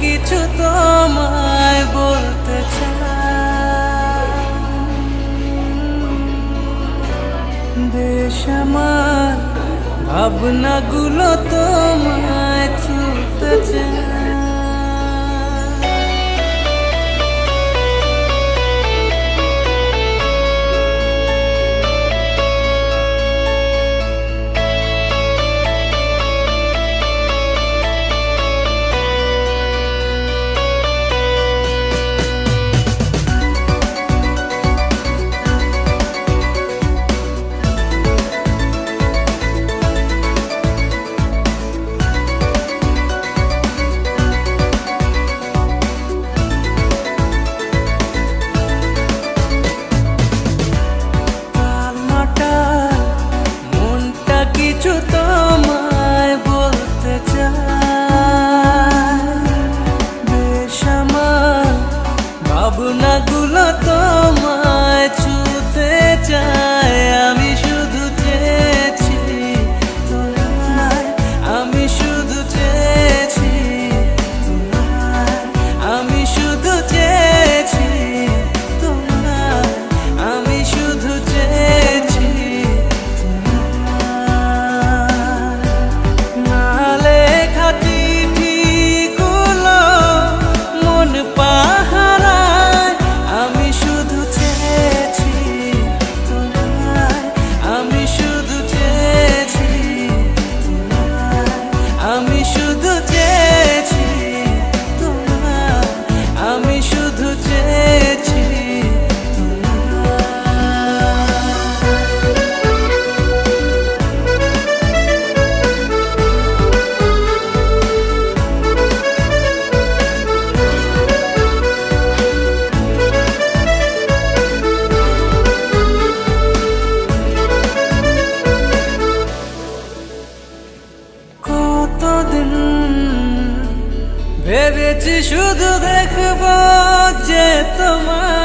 কিছু তোমায় বলতে দেশ আমার ভাবনাগুলো তোমার ভাবনাগুলো তোমায় ছুতে চায়। এসেছি শুধু দেখব যে তোমার